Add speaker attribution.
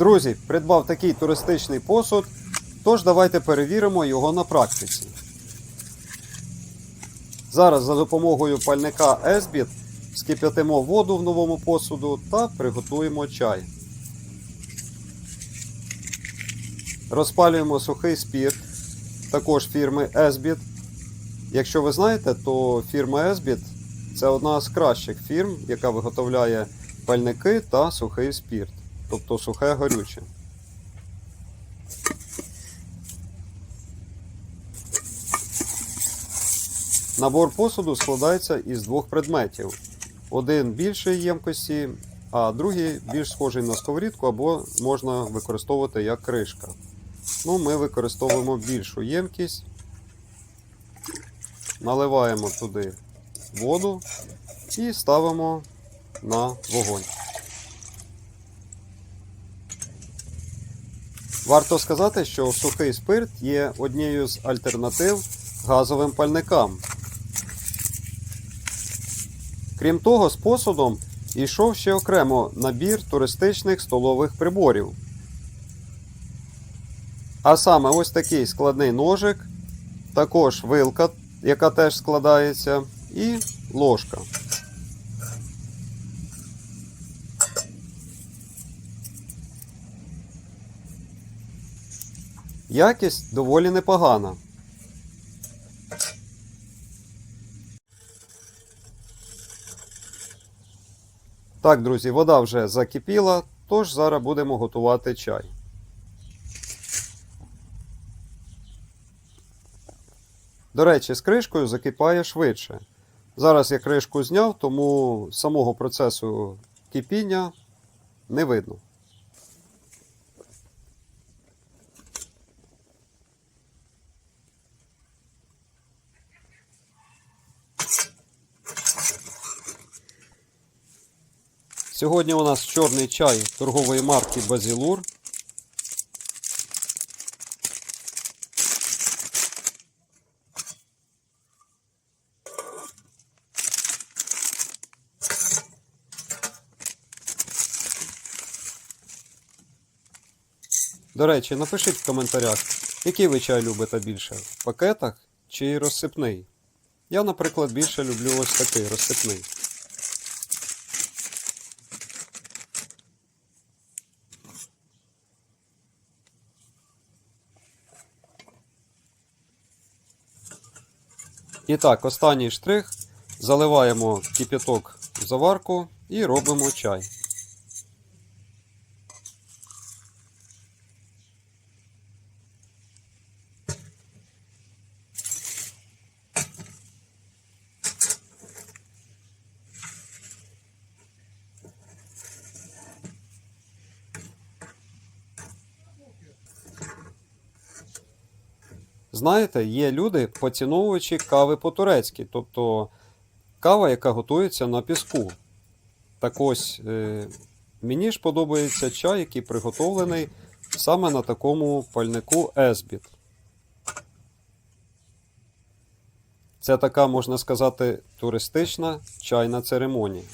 Speaker 1: Друзі, придбав такий туристичний посуд, тож давайте перевіримо його на практиці. Зараз за допомогою пальника Esbit скип'ятимо воду в новому посуду та приготуємо чай. Розпалюємо сухий спірт, також фірми Esbit. Якщо ви знаєте, то фірма Esbit це одна з кращих фірм, яка виготовляє пальники та сухий спірт, тобто сухе горюче. Набор посуду складається із двох предметів. Один більшої ємкості, а другий більш схожий на сковорідку або можна використовувати як кришка. Ну, ми використовуємо більшу ємкість. Наливаємо туди воду і ставимо на вогонь. Варто сказати, що сухий спирт є однією з альтернатив газовим пальникам. Крім того, з посудом йшов ще окремо набір туристичних столових приборів. А саме ось такий складний ножик, також вилка, яка теж складається, і ложка. Якість доволі непогана. Так, друзі, вода вже закипіла, тож зараз будемо готувати чай. До речі, з кришкою закипає швидше. Зараз я кришку зняв, тому самого процесу кипіння не видно. Сьогодні у нас чорний чай торгової марки Базілур. До речі, напишіть в коментарях, який ви чай любите більше в пакетах чи розсипний. Я, наприклад, більше люблю ось такий розсипний. І так, останній штрих. Заливаємо кип'яток в заварку і робимо чай. Знаєте, є люди, поціновувачі кави по-турецьки, тобто кава, яка готується на піску. Так ось, е, мені ж подобається чай, який приготовлений саме на такому пальнику Esbit. Це така, можна сказати, туристична чайна церемонія.